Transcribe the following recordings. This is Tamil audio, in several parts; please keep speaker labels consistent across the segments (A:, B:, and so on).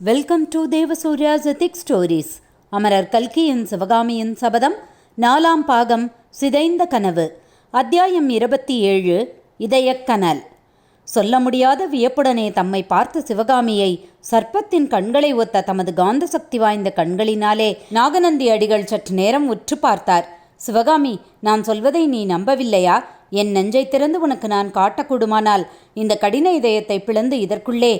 A: வெல்கம் டு தேவசூர்யா ஜெதிக் ஸ்டோரீஸ் அமரர் கல்கியின் சிவகாமியின் சபதம் நாலாம் பாகம் சிதைந்த கனவு. அத்தியாயம் இருபத்தி ஏழு இதயக்கனல் சொல்ல முடியாத வியப்புடனே தம்மை பார்த்த சிவகாமியை சர்ப்பத்தின் கண்களை ஒத்த தமது காந்த சக்தி வாய்ந்த கண்களினாலே நாகநந்தி அடிகள் சற்று நேரம் உற்று பார்த்தார். சிவகாமி நான் சொல்வதை நீ நம்பவில்லையா? என் நெஞ்சை திறந்து உனக்கு நான் காட்டக்கூடுமானால் இந்த கடின இதயத்தை பிளந்து இதற்குள்ளே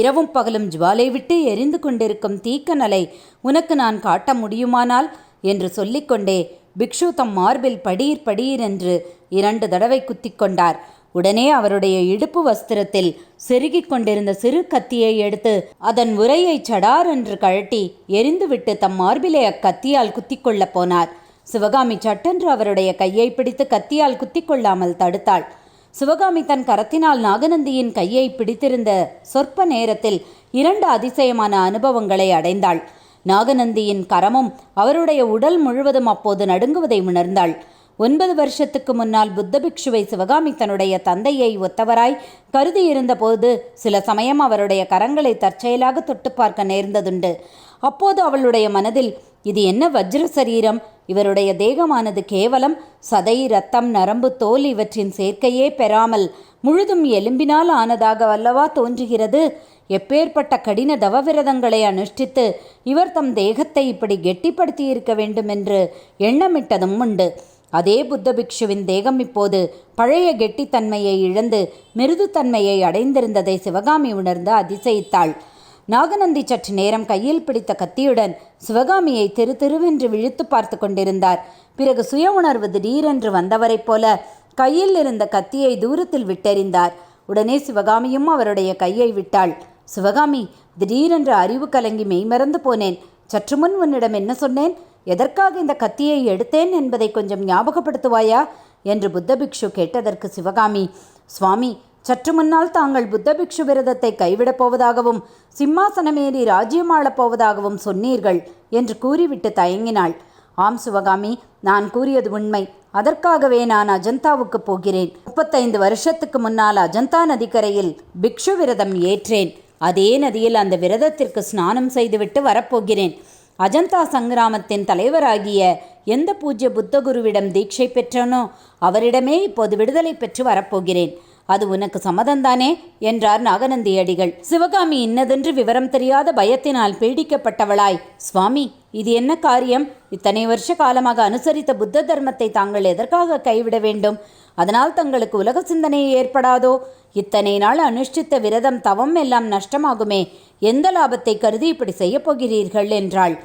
A: இரவும் பகலும் ஜுவாலை விட்டு எரிந்து கொண்டிருக்கும் தீக்கனலை உனக்கு நான் காட்ட முடியுமானால்? என்று சொல்லிக்கொண்டே பிக்ஷு தம் மார்பில் படீர் படீர் என்று இரண்டு தடவை குத்திக் கொண்டார். உடனே அவருடைய இடுப்பு வஸ்திரத்தில் செருகிக் கொண்டிருந்த சிறு கத்தியை எடுத்து அதன் உரையை சடார் என்று கழட்டி எரிந்துவிட்டு தம் மார்பிலே அக்கத்தியால் குத்திக்கொள்ளப் போனார். சிவகாமி சட்டென்று அவருடைய கையை பிடித்து கத்தியால் குத்திக் கொள்ளாமல் தடுத்தாள். சிவகாமி தன் கரத்தினால் நாகநந்தியின் கையை பிடித்திருந்த சொற்ப நேரத்தில் இரண்டு அதிசயமான அனுபவங்களை அடைந்தாள். நாகநந்தியின் கரமும் அவருடைய உடல் முழுவதும் அப்போது நடுங்குவதை உணர்ந்தாள். ஒன்பது வருஷத்துக்கு முன்னால் புத்த பிக்ஷுவை சிவகாமி தன்னுடைய தந்தையை ஒத்தவராய் கருதி இருந்தபோது சில சமயம் அவருடைய கரங்களை தற்செயலாக தொட்டு பார்க்க நேர்ந்ததுண்டு. அப்போது அவளுடைய மனதில் இது என்ன வஜ்ர சரீரம்? இவருடைய தேகமானது கேவலம். சதை ரத்தம் நரம்பு தோல் இவற்றின் சேர்க்கையே பெறாமல் முழுதும் எலும்பினால் ஆனதாக அல்லவா தோன்றுகிறது? எப்பேற்பட்ட கடின தவவிரதங்களை அனுஷ்டித்து இவர் தம் தேகத்தை இப்படி கெட்டிப்படுத்தி இருக்க வேண்டும் என்று எண்ணமிட்டதும் உண்டு. அதே புத்த பிக்ஷுவின் தேகம் இப்போது பழைய கெட்டித்தன்மையை இழந்து மிருதுத்தன்மையை அடைந்திருந்ததை சிவகாமி உணர்ந்து அதிசயித்தாள். நாகநந்தி சற்று நேரம் கையில் பிடித்த கத்தியுடன் சிவகாமியை தெரு தெருவென்று விழித்து பார்த்து கொண்டிருந்தார். பிறகு சுய உணர்வு திடீரென்று வந்தவரைப் போல கையில் இருந்த கத்தியை தூரத்தில் விட்டெறிந்தார். உடனே சிவகாமியும் அவருடைய கையை விட்டாள். சிவகாமி திடீரென்று அறிவு கலங்கி மெய்மறந்து போனேன். சற்று முன் உன்னிடம் என்ன சொன்னேன்? எதற்காக இந்த கத்தியை எடுத்தேன் என்பதை கொஞ்சம் ஞாபகப்படுத்துவாயா? என்று புத்த பிக்ஷு கேட்டதற்கு சிவகாமி சுவாமி சற்று முன்னால் தாங்கள் புத்த பிக்ஷு விரதத்தை கைவிடப் போவதாகவும் சிம்மாசனமேறி ராஜ்யமாளப் போவதாகவும் சொன்னீர்கள் என்று கூறிவிட்டு தயங்கினாள். ஆம் சிவகாமி நான் கூறியது உண்மை. அதற்காகவே நான் அஜந்தாவுக்கு போகிறேன். முப்பத்தைந்து வருஷத்துக்கு முன்னால் அஜந்தா நதிக்கரையில் பிக்ஷு விரதம் ஏற்றேன். அதே நதியில் அந்த விரதத்திற்கு ஸ்நானம் செய்துவிட்டு வரப்போகிறேன். அஜந்தா சங்கிராமத்தின் தலைவராகிய எந்த பூஜ்ய புத்தகுருவிடம் தீட்சை பெற்றனோ அவரிடமே இப்போது விடுதலை பெற்று வரப்போகிறேன். அது உனக்கு சம்மதந்தானே என்றார் நாகநந்தி அடிகள் சிவகாமி இன்னதென்று விவரம் தெரியாத பயத்தினால் பீடிக்கப்பட்டவளாய். சுவாமி இது என்ன காரியம்? இத்தனை வருஷ காலமாக அனுசரித்த புத்த தர்மத்தை தாங்கள் எதற்காக கைவிட வேண்டும்? அதனால் தங்களுக்கு உலக சிந்தனை ஏற்படாதோ? இத்தனை நாள் அனுஷ்டித்த விரதம் தவம் எல்லாம் நஷ்டமாகுமே. எந்த லாபத்தை கருதி இப்படி செய்யப்போகிறீர்கள் என்றாள்.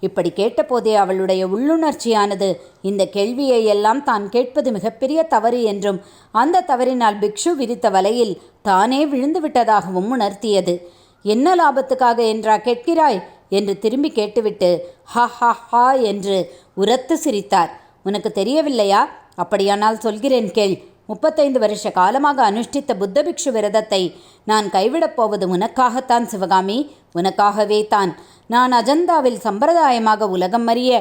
A: இப்படி கேட்டபோதே அவளுடைய உள்ளுணர்ச்சியானது இந்த கேள்வியை எல்லாம் தான் கேட்பது மிகப்பெரிய தவறு என்றும் அந்த தவறினால் பிக்ஷு விரித்த வலையில் தானே விழுந்து விட்டதாகவும் உணர்த்தியது. என்ன லாபத்துக்காக என்றா கேட்கிறாய்? என்று திரும்பி கேட்டுவிட்டு ஹா ஹா ஹா என்று உரத்து சிரித்தார். உனக்கு தெரியவில்லையா? அப்படியானால் சொல்கிறேன் கேள். முப்பத்தைந்து வருஷ காலமாக அனுஷ்டித்த புத்த பிக்ஷு விரதத்தை நான் கைவிடப் போவது உனக்காகத்தான் சிவகாமி. உனக்காகவே தான். நான் அஜந்தாவில் சம்பிரதாயமாக உலகம் அறிய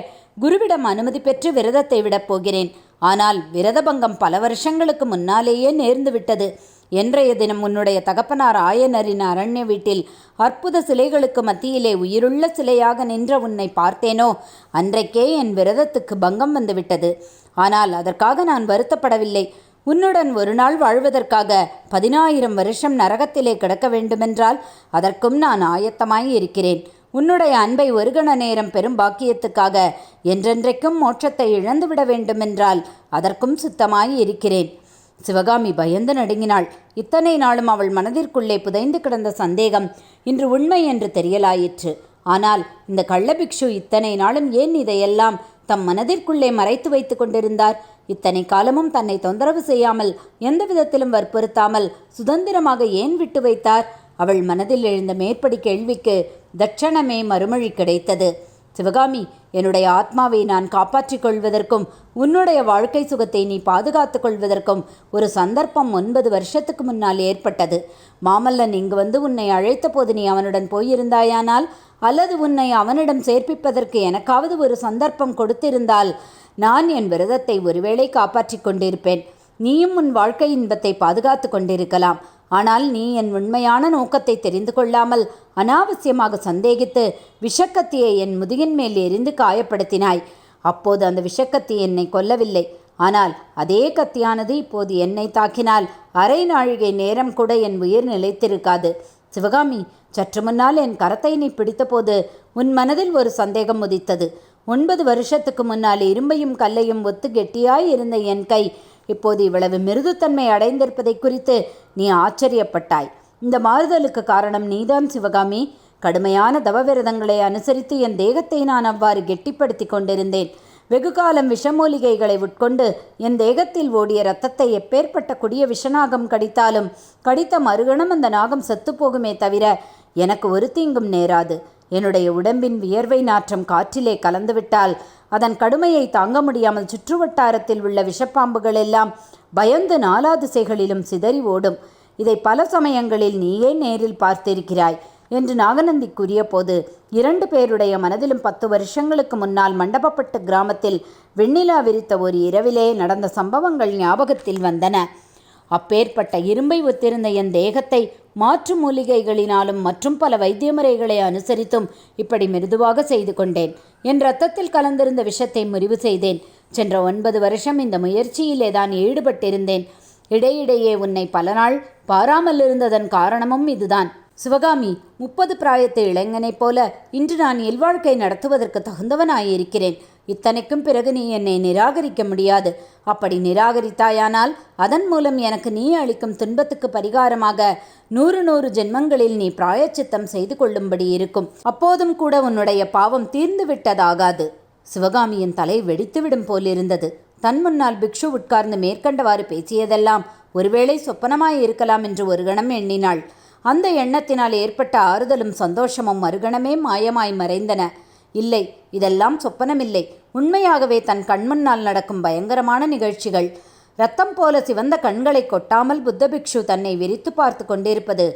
A: குருவிடம் அனுமதி பெற்று விரதத்தை விடப் போகிறேன். ஆனால் விரதபங்கம் பல வருஷங்களுக்கு முன்னாலேயே நேர்ந்து விட்டது. என்றைய தினம் உன்னுடைய தகப்பனார் ஆயனரின் அரண்ய வீட்டில் அற்புத சிலைகளுக்கு மத்தியிலே உயிருள்ள சிலையாக நின்ற உன்னை பார்த்தேனோ? அன்றைக்கே என் விரதத்துக்கு பங்கம் வந்துவிட்டது. ஆனால் அதற்காக நான் வருத்தப்படவில்லை. உன்னுடன் ஒரு நாள் வாழ்வதற்காக பதினாயிரம் வருஷம் நரகத்திலே கிடக்க வேண்டுமென்றால் அதற்கும் நான் ஆயத்தமாய் இருக்கிறேன். உன்னுடைய அன்பை ஒரு கண நேரம் பெரும் பாக்கியத்துக்காக என்றென்றைக்கும் மோட்சத்தை இழந்துவிட வேண்டுமென்றால் அதற்கும் சுத்தமாய் இருக்கிறேன். சிவகாமி பயந்து நடுங்கினாள். இத்தனை நாளும் அவள் மனதிற்குள்ளே புதைந்து கிடந்த சந்தேகம் இன்று உண்மை என்று தெரியலாயிற்று. ஆனால் இந்த கள்ளபிக்ஷு இத்தனை நாளும் ஏன் இதையெல்லாம் தம் மனதிற்குள்ளே மறைத்து வைத்து கொண்டிருந்தார். இத்தனை காலமும் தன்னை தொந்தரவு செய்யாமல் எந்த விதத்திலும் வற்புறுத்தாமல் சுதந்திரமாக ஏன் விட்டு வைத்தார்? அவள் மனதில் எழுந்த மேற்படி கேள்விக்கு தட்சணமே மறுமொழி கிடைத்தது. சிவகாமி என்னுடைய ஆத்மாவை நான் காப்பாற்றிக் கொள்வதற்கும் உன்னுடைய வாழ்க்கை சுகத்தை நீ பாதுகாத்துக் கொள்வதற்கும் ஒரு சந்தர்ப்பம் ஒன்பது வருஷத்துக்கு முன்னால் ஏற்பட்டது. மாமல்லன் இங்கு வந்து உன்னை அழைத்த போது நீ அவனுடன் போயிருந்தாயானால் அல்லது உன்னை அவனிடம் சேர்ப்பிப்பதற்கு எனக்காவது ஒரு சந்தர்ப்பம் கொடுத்திருந்தால் நான் என் விரதத்தை ஒருவேளை காப்பாற்றிக் கொண்டிருப்பேன். நீயும் உன் வாழ்க்கை இன்பத்தை பாதுகாத்து கொண்டிருக்கலாம். ஆனால் நீ என் உண்மையான நோக்கத்தை தெரிந்து கொள்ளாமல் அனாவசியமாக சந்தேகித்து விஷக்கத்தியை என் முதுகின் மேல் எரிந்து காயப்படுத்தினாய். அப்போது அந்த விஷக்கத்தி என்னை கொல்லவில்லை. ஆனால் அதே கத்தியானது இப்போது என்னை தாக்கினால் அரை நாழிகை நேரம் கூட என் உயிர் நிலைத்திருக்காது. சிவகாமி சற்று முன்னால் என் கரத்தை நீ பிடித்தபோது உன் மனதில் ஒரு சந்தேகம் உதித்தது. ஒன்பது வருஷத்துக்கு முன்னால் இரும்பையும் கல்லையும் ஒத்து கெட்டியாய் இருந்த என் கை இப்போது இவ்வளவு மிருதுத்தன்மை அடைந்திருப்பதை குறித்து நீ ஆச்சரியப்பட்டாய். இந்த மாறுதலுக்கு காரணம் நீதான் சிவகாமி. கடுமையான தவவிரதங்களை அனுசரித்து என் தேகத்தை நான் அவ்வாறு கெட்டிப்படுத்தி கொண்டிருந்தேன். வெகுகாலம் விஷமூலிகைகளை உட்கொண்டு என் தேகத்தில் ஓடிய இரத்தத்தை எப்பேற்பட்ட கொடிய விஷநாகம் கடித்தாலும் கடித்த மறுகணம் அந்த நாகம் செத்துப்போகுமே தவிர எனக்கு ஒரு தீங்கும் நேராது. என்னுடைய உடம்பின் வியர்வை நாற்றம் காற்றிலே கலந்துவிட்டால் அதன் கடுமையை தாங்க முடியாமல் சுற்றுவட்டாரத்தில் உள்ள விஷப்பாம்புகள் எல்லாம் பயந்து நாலா திசைகளிலும் சிதறி ஓடும். இதை பல சமயங்களில் நீயே நேரில் பார்த்திருக்கிறாய் என்று நாகநந்தி கூறிய போது இரண்டு பேருடைய மனதிலும் பத்து வருஷங்களுக்கு முன்னால் மண்டபப்பட்டு கிராமத்தில் வெண்ணிலா விரித்த ஒரு இரவிலே நடந்த சம்பவங்கள் ஞாபகத்தில் வந்தன. அப்பேற்பட்ட இரும்பை ஒத்திருந்த என் தேகத்தை மாற்று மூலிகைகளினாலும் மற்றும் பல வைத்திய முறைகளை அனுசரித்தும் இப்படி மிருதுவாக செய்து கொண்டேன். என் ரத்தத்தில் கலந்திருந்த விஷத்தை முறிவு செய்தேன். சென்ற ஒன்பது வருஷம் இந்த முயற்சியிலே தான் ஈடுபட்டிருந்தேன். இடையிடையே உன்னை பல நாள் பாராமல் இருந்ததன் காரணமும் இதுதான். சிவகாமி முப்பது பிராயத்து இளைஞனைப் போல இன்று நான் இல்வாழ்க்கை நடத்துவதற்கு தகுந்தவனாயிருக்கிறேன். இத்தனைக்கும் பிறகு நீ என்னை நிராகரிக்க முடியாது. அப்படி நிராகரித்தாயானால் அதன் மூலம் எனக்கு நீ அளிக்கும் துன்பத்துக்கு பரிகாரமாக நூறு நூறு ஜென்மங்களில் நீ பிராயச்சித்தம் செய்து கொள்ளும்படி இருக்கும். அப்போதும் கூட உன்னுடைய பாவம் தீர்ந்து விட்டதாகாது. சிவகாமியின் தலை வெடித்துவிடும் போலிருந்தது. தன் முன்னால் பிக்ஷு உட்கார்ந்து மேற்கண்டவாறு பேசியதெல்லாம் ஒருவேளை சொப்பனமாய் இருக்கலாம் என்று ஒரு கணம் எண்ணினாள். அந்த எண்ணத்தினால் ஏற்பட்ட ஆறுதலும் சந்தோஷமும் மறுகணமே மாயமாய் மறைந்தன. இல்லை இதெல்லாம் சொப்பனமில்லை. உண்மையாகவே தன் கண்முன்னால் நடக்கும் பயங்கரமான நிகழ்ச்சிகள். ரத்தம் போல சிவந்த கண்களை கொட்டாமல் புத்த பிக்ஷு தன்னை விரித்து பார்த்து கொண்டிருப்பது.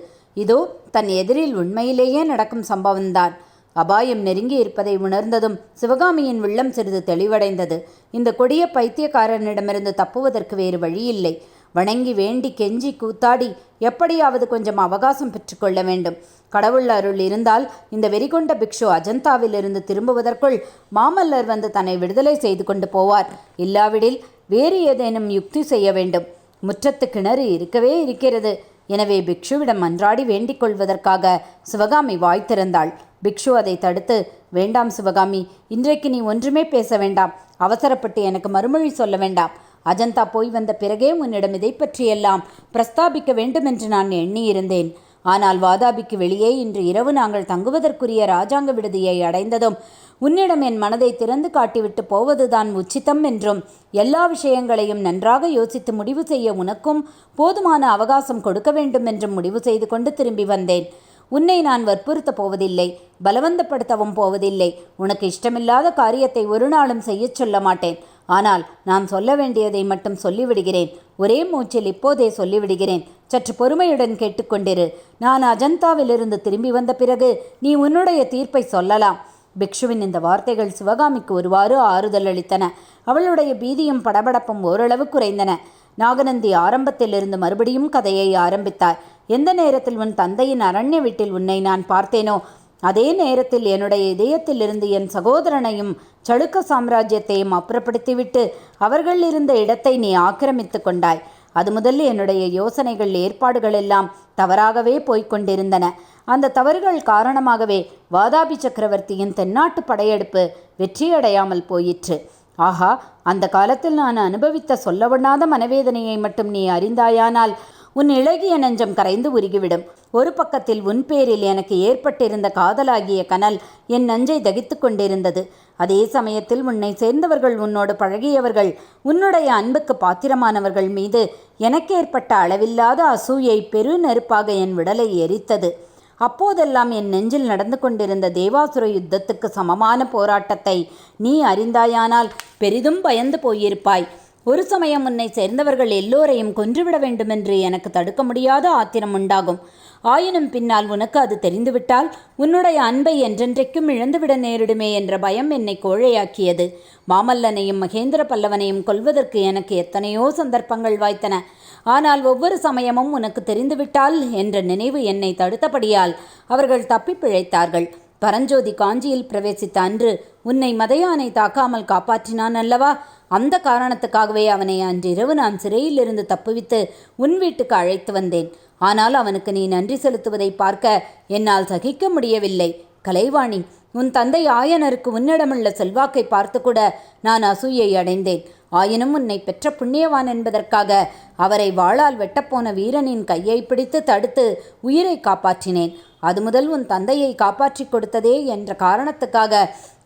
A: இதோ தன் எதிரில் உண்மையிலேயே நடக்கும் சம்பவம்தான். அபாயம் நெருங்கி இருப்பதை உணர்ந்ததும் சிவகாமியின் உள்ளம் சிறிது தெளிவடைந்தது. இந்த கொடிய பைத்தியக்காரனிடமிருந்து தப்புவதற்கு வேறு வழியில்லை. வணங்கி வேண்டி கெஞ்சி கூத்தாடி எப்படியாவது கொஞ்சம் அவகாசம் பெற்றுக்கொள்ள வேண்டும். கடவுள் அருள் இருந்தால் இந்த வெறிகொண்ட பிக்ஷு அஜந்தாவிலிருந்து திரும்புவதற்குள் மாமல்லர் வந்து தன்னை விடுதலை செய்து கொண்டு போவார். இல்லாவிடில் வேறு ஏதேனும் யுக்தி செய்ய வேண்டும். முற்றத்து கிணறு இருக்கவே இருக்கிறது. எனவே பிக்ஷுவிடம் அன்றாடி வேண்டிக் கொள்வதற்காக சிவகாமி வாய் திறந்தாள். பிக்ஷு அதை தடுத்து வேண்டாம் சிவகாமி இன்றைக்கு நீ ஒன்றுமே பேச வேண்டாம். அவசரப்பட்டு எனக்கு மறுமொழி சொல்ல வேண்டாம். அஜந்தா போய் வந்த பிறகே உன்னிடம் இதை பற்றியெல்லாம் பிரஸ்தாபிக்க வேண்டுமென்று நான் எண்ணியிருந்தேன். ஆனால் வாதாபிக்கு வெளியே இன்று இரவு நாங்கள் தங்குவதற்குரிய ராஜாங்க விடுதியை அடைந்ததும் உன்னிடம் என் மனதை திறந்து காட்டிவிட்டு போவதுதான் உச்சித்தம் என்றும் எல்லா விஷயங்களையும் நன்றாக யோசித்து முடிவு செய்ய உனக்கும் போதுமான அவகாசம் கொடுக்க வேண்டும் என்றும் முடிவு செய்து கொண்டு திரும்பி வந்தேன். உன்னை நான் வற்புறுத்தப் போவதில்லை பலவந்தப்படுத்தவும் போவதில்லை. உனக்கு இஷ்டமில்லாத காரியத்தை ஒரு நாளும் செய்யச் சொல்ல மாட்டேன். ஆனால் நான் சொல்ல வேண்டியதை மட்டும் சொல்லிவிடுகிறேன். ஒரே மூச்சில் இப்போதே சொல்லிவிடுகிறேன். சற்று பொறுமையுடன் கேட்டுக்கொண்டிரு. நான் அஜந்தாவிலிருந்து திரும்பி வந்த பிறகு நீ உன்னுடைய தீர்ப்பை சொல்லலாம். பிக்ஷுவின் இந்த வார்த்தைகள் சிவகாமிக்கு ஒருவாறு ஆறுதல் அளித்தன. அவளுடைய பீதியும் படபடப்பும் ஓரளவு குறைந்தன. நாகநந்தி ஆரம்பத்திலிருந்து மறுபடியும் கதையை ஆரம்பித்தார். எந்த நேரத்தில் உன் தந்தையின் அரண்ய வீட்டில் உன்னை நான் பார்த்தேனோ அதே நேரத்தில் என்னுடைய இதயத்திலிருந்து என் சகோதரனையும் சளுக்க சாம்ராஜ்யத்தையும் அப்புறப்படுத்திவிட்டு அவர்கள் இருந்த இடத்தை நீ ஆக்கிரமித்து கொண்டாய். அது முதல் என்னுடைய யோசனைகள் ஏற்பாடுகள் எல்லாம் தவறாகவே போய்கொண்டிருந்தன அந்த தவறுகள் காரணமாகவே வாதாபி சக்கரவர்த்தியின் தென்னாட்டு படையெடுப்பு வெற்றியடையாமல் போயிற்று. ஆஹா அந்த காலத்தில் நான் அனுபவித்த சொல்லவண்ணாத மனவேதனையை மட்டும் நீ அறிந்தாயானால் உன் இளகிய நெஞ்சம் கரைந்து உருகிவிடும். ஒரு பக்கத்தில் உன் பேரில் எனக்கு ஏற்பட்டிருந்த காதலாகிய கனல் என் நஞ்சை தகித்து கொண்டிருந்தது. அதே சமயத்தில் உன்னை சேர்ந்தவர்கள் உன்னோடு பழகியவர்கள் உன்னுடைய அன்புக்கு பாத்திரமானவர்கள் மீது எனக்கு ஏற்பட்ட அளவில்லாத அசூயை பெரு நெருப்பாக என் விடலை எரித்தது. அப்போதெல்லாம் என் நெஞ்சில் நடந்து கொண்டிருந்த தேவாசுர யுத்தத்துக்கு சமமான போராட்டத்தை நீ அறிந்தாயானால் பெரிதும் பயந்து போயிருப்பாய். ஒரு சமயம் உன்னை சேர்ந்தவர்கள் எல்லோரையும் கொன்றுவிட வேண்டுமென்று எனக்கு தடுக்க முடியாத ஆத்திரம் உண்டாகும். ஆயினும் பின்னால் உனக்கு அது தெரிந்துவிட்டால் உன்னுடைய அன்பை என்றென்றைக்கும் இழந்துவிட நேரிடுமே என்ற பயம் என்னை கோழையாக்கியது. மாமல்லனையும் மகேந்திர பல்லவனையும் கொல்வதற்கு எனக்கு எத்தனையோ சந்தர்ப்பங்கள் வாய்த்தன. ஆனால் ஒவ்வொரு சமயமும் உனக்கு தெரிந்துவிட்டால் என்ற நினைவு என்னை தடுத்தபடியால் அவர்கள் தப்பி பிழைத்தார்கள். பரஞ்சோதி காஞ்சியில் பிரவேசித்த அன்று உன்னை மதையானை தாக்காமல் காப்பாற்றினான் அல்லவா? அந்த காரணத்துக்காகவே அவனை அன்றிரவு நான் சிறையிலிருந்து தப்புவித்து உன் வீட்டுக்கு அழைத்து வந்தேன். ஆனால் அவனுக்கு நீ நன்றி செலுத்துவதை பார்க்க என்னால் சகிக்க முடியவில்லை. கலைவாணி உன் தந்தை ஆயனருக்கு உன்னிடமுள்ள செல்வாக்கை பார்த்து கூட நான் அசூயை அடைந்தேன். ஆயினும் உன்னை பெற்ற புண்ணியவான் என்பதற்காக அவரை வாளால் வெட்டப்போன வீரனின் கையை பிடித்து தடுத்து உயிரை காப்பாற்றினேன். அது முதல் உன் தந்தையை காப்பாற்றிக் கொடுத்ததே என்ற காரணத்துக்காக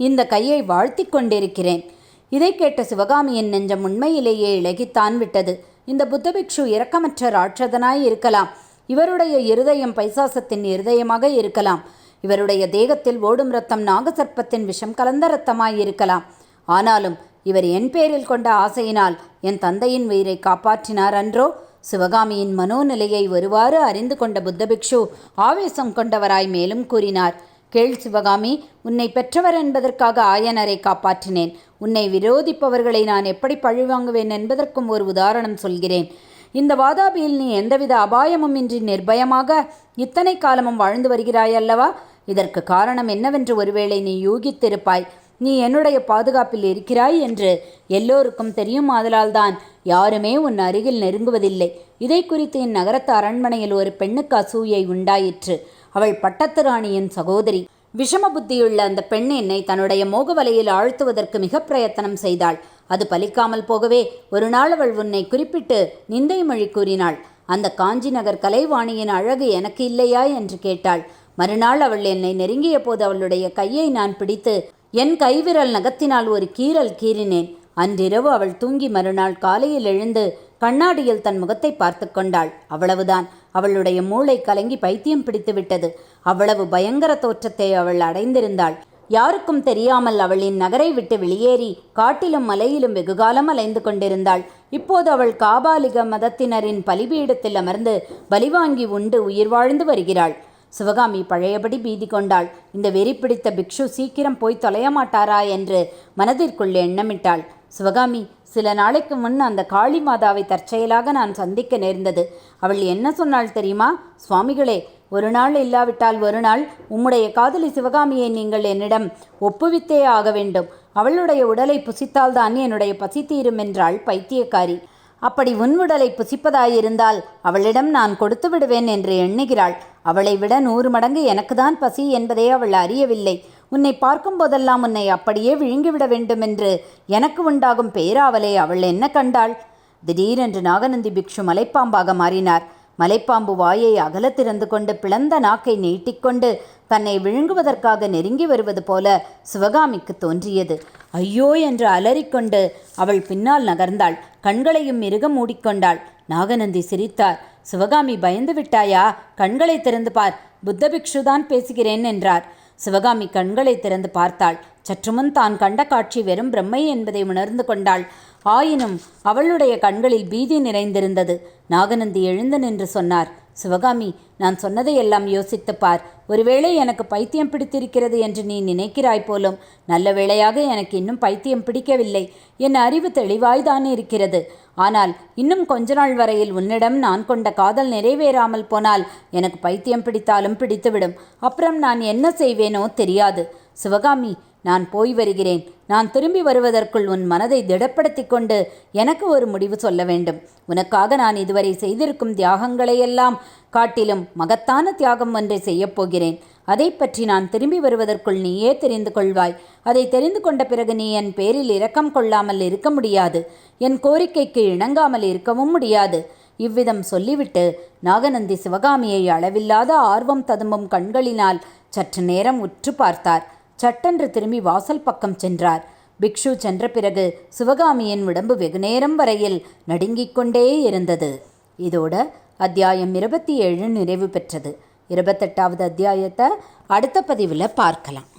A: இந்த கையை வாழ்த்திக் கொண்டிருக்கிறேன். இதை கேட்ட சிவகாமியின் நெஞ்சம் உண்மையிலேயே இழகித்தான் விட்டது. இந்த புத்தபிக்ஷு இரக்கமற்ற ராட்சதனாய் இருக்கலாம். இவருடைய இருதயம் பைசாசத்தின் இருதயமாக இருக்கலாம். இவருடைய தேகத்தில் ஓடும் ரத்தம் நாகசர்ப்பத்தின் விஷம் கலந்த ரத்தமாய் இருக்கலாம். ஆனாலும் இவர் என் பேரில் கொண்ட ஆசையினால் என் தந்தையின் உயிரை காப்பாற்றினார் அன்றோ? சிவகாமியின் மனோநிலையை ஒருவாறு அறிந்து கொண்ட புத்தபிக்ஷு ஆவேசம் கொண்டவராய் மேலும் கூறினார். கேள் சிவகாமி உன்னை பெற்றவர் என்பதற்காக ஆயனரை காப்பாற்றினேன். உன்னை விரோதிப்பவர்களை நான் எப்படி பழிவாங்குவேன் என்பதற்கும் ஒரு உதாரணம் சொல்கிறேன். இந்த வாதாபியில் நீ எந்தவித அபாயமும் இன்றி நிர்பயமாக இத்தனை காலமும் வாழ்ந்து வருகிறாய் அல்லவா? இதற்கு காரணம் என்னவென்று ஒருவேளை நீ யூகித்திருப்பாய். நீ என்னுடைய பாதுகாப்பில் இருக்கிறாய் என்று எல்லோருக்கும் தெரியும் ஆதலால்தான் யாருமே உன் அருகில் நெருங்குவதில்லை. இதை குறித்து என் நகரத்து அரண்மனையில் ஒரு பெண்ணுக்கு அசூயை உண்டாயிற்று. அவள் பட்டத்து ராணியின் சகோதரி. விஷம புத்தியுள்ள அந்த பெண் என்னை தன்னுடைய மோகவலையில் ஆழ்த்துவதற்கு மிக பிரயத்தனம் செய்தாள். அது பலிக்காமல் போகவே ஒரு நாள் அவள் உன்னை குறிப்பிட்டு நிந்தை மொழி கூறினாள். அந்த காஞ்சி நகர் கலைவாணியின் அழகு எனக்கு இல்லையா? என்று கேட்டாள். மறுநாள் அவள் என்னை நெருங்கிய போது அவளுடைய கையை நான் பிடித்து என் கைவிரல் நகத்தினால் ஒரு கீறல் கீறினேன். அன்றிரவு அவள் தூங்கி மறுநாள் காலையில் எழுந்து கண்ணாடியில் தன் முகத்தை பார்த்து கொண்டாள். அவ்வளவுதான். அவளுடைய மூளை கலங்கி பைத்தியம் பிடித்துவிட்டது. அவ்வளவு பயங்கர தோற்றத்தை அவள் அடைந்திருந்தாள். யாருக்கும் தெரியாமல் அவளின் நகரை விட்டு வெளியேறி காட்டிலும் மலையிலும் வெகுகாலம் அலைந்து கொண்டிருந்தாள். இப்போது அவள் காபாலிக மதத்தினரின் பலிபீடத்தில் அமர்ந்து பலிவாங்கி உண்டு உயிர் வாழ்ந்து வருகிறாள். சிவகாமி பழையபடி பீதி கொண்டாள். இந்த வெறி பிடித்த பிக்ஷு சீக்கிரம் போய் தொலைய மாட்டாரா என்று மனதிற்குள் எண்ணமிட்டாள். சிவகாமி சில நாளைக்கு முன் அந்த காளி மாதாவை தற்செயலாக நான் சந்திக்க நேர்ந்தது. அவள் என்ன சொன்னாள் தெரியுமா? சுவாமிகளே ஒரு நாள் இல்லாவிட்டால் ஒரு நாள் உம்முடைய காதலி சிவகாமியை நீங்கள் என்னிடம் ஒப்புவித்தே ஆக வேண்டும். அவளுடைய உடலை புசித்தால்தான் என்னுடைய பசி தீரும் என்றாள் பைத்தியக்காரி. அப்படி உன் உடலை புசிப்பதாயிருந்தால் அவளிடம் நான் கொடுத்து விடுவேன் என்று எண்ணுகிறாள். அவளை விட நூறு மடங்கு எனக்குதான் பசி என்பதை அவள் அறியவில்லை. உன்னை பார்க்கும் போதெல்லாம் உன்னை அப்படியே விழுங்கிவிட வேண்டுமென்று எனக்கு உண்டாகும் பேராவலை அவள் என்ன கண்டாள்? திடீரென்று நாகநந்தி பிக்ஷு மலைப்பாம்பாக மாறினார். மலைப்பாம்பு வாயை அகல திறந்து கொண்டு பிளந்த நாக்கை நீட்டிக்கொண்டு தன்னை விழுங்குவதற்காக நெருங்கி வருவது போல சிவகாமிக்கு தோன்றியது. ஐயோ என்று அலறிக்கொண்டு அவள் பின்னால் நகர்ந்தாள். கண்களையும் மிருக மூடிக்கொண்டாள் நாகநந்தி சிரித்தார். சிவகாமி பயந்து விட்டாயா? கண்களை திறந்து பார். புத்தபிக்ஷுதான் பேசுகிறேன் என்றார். சிவகாமி கண்களை திறந்து பார்த்தாள். சற்றுமுன் தான் கண்ட காட்சி வெறும் பிரம்மை என்பதை உணர்ந்து கொண்டாள். ஆயினும் அவளுடைய கண்களில் பீதி நிறைந்திருந்தது. நாகநந்தி எழுந்து நின்று சொன்னார் சிவகாமி நான் சொன்னதையெல்லாம் யோசித்துப் பார். ஒருவேளை எனக்கு பைத்தியம் பிடித்திருக்கிறது என்று நீ நினைக்கிறாய் போலும் நல்ல வேளையாக எனக்கு இன்னும் பைத்தியம் பிடிக்கவில்லை. என் அறிவு தெளிவாய்தான் இருக்கிறது. ஆனால் இன்னும் கொஞ்ச நாள் வரையில் உன்னிடம் நான் கொண்ட காதல் நிறைவேறாமல் போனால் எனக்கு பைத்தியம் பிடித்தாலும் பிடித்துவிடும். அப்புறம் நான் என்ன செய்வேனோ தெரியாது. சிவகாமி நான் போய் வருகிறேன். நான் திரும்பி வருவதற்குள் உன் மனதை திடப்படுத்தி கொண்டு எனக்கு ஒரு முடிவு சொல்ல வேண்டும். உனக்காக நான் இதுவரை செய்திருக்கும் தியாகங்களையெல்லாம் காட்டிலும் மகத்தான தியாகம் ஒன்றை செய்யப்போகிறேன் அதை பற்றி நான் திரும்பி வருவதற்குள் நீயே தெரிந்து கொள்வாய். அதை தெரிந்து கொண்ட பிறகு நீ என் பேரில் இரக்கம் கொள்ளாமல் இருக்க முடியாது. என் கோரிக்கைக்கு இணங்காமல் இருக்கவும் முடியாது. இவ்விதம் சொல்லிவிட்டு நாகநந்தி சிவகாமியை அளவில்லாத ஆர்வம் ததும்பும் கண்களினால் சற்று நேரம் உற்று பார்த்தார். சட்டென்று திரும்பி வாசல் பக்கம் சென்றார். பிக்ஷு சென்ற பிறகு சிவகாமியின் உடம்பு வெகுநேரம் வரையில் நடுங்கிக் கொண்டே இருந்தது. இதோட அத்தியாயம் இருபத்தி ஏழு நிறைவு பெற்றது. இருபத்தெட்டாவது அத்தியாயத்தை அடுத்த பதிவில் பார்க்கலாம்.